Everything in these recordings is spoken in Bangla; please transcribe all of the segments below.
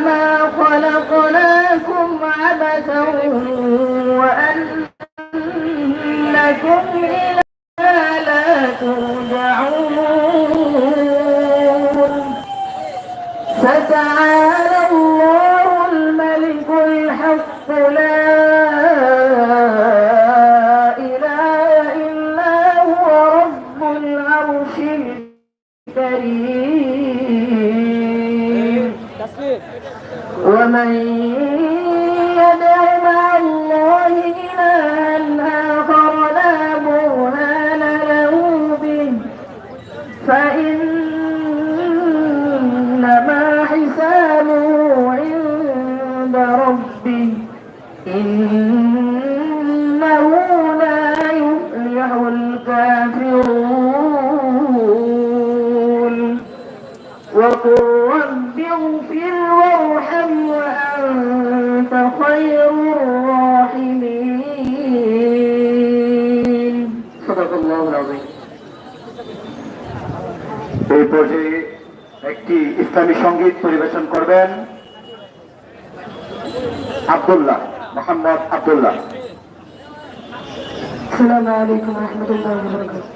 وما خلقناكم عبثا وأنكم إلينا لا ترجعون فتعالى الله الملك الحق لا إله إلا هو رب العرش الكريم ومن يدع مع الله إلها آخر لا برهان له به فإنما حسابه عند ربه إنه لا يفلح الكافرون. وقل رب اغفر وارحم وأنت خير الراحمين صدق الله العظيم এই পর্যায়ে একটি ইসলামী সঙ্গীত পরিবেশন করবেন আব্দুল্লাহ মোহাম্মদ আব্দুল্লাহ السلام عليكم ورحمة الله وبركاته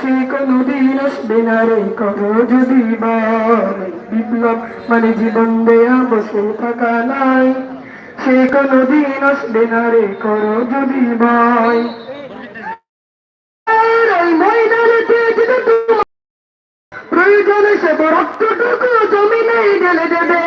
সে কোনদিন আসবে না রে করো যদি বিপ্লব মানে জীবন দেয়া, বসে থাকা নয় সে কোনদিন আসবে না রে করো যদি ভয় প্রয়োজনে সে রক্তটুকু জমিনে ঢেলে দেবে।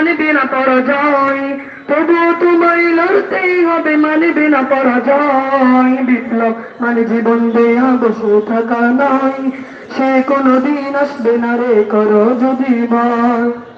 মানবে না পরাজয়। তবু তোমায় লড়তেই হবে, মানবে না পরাজয়। বিপ্লব মানে জীবন দেয়া, বসে থাকা নয়। সে কোনোদিন আসবে না রে করো যদি বল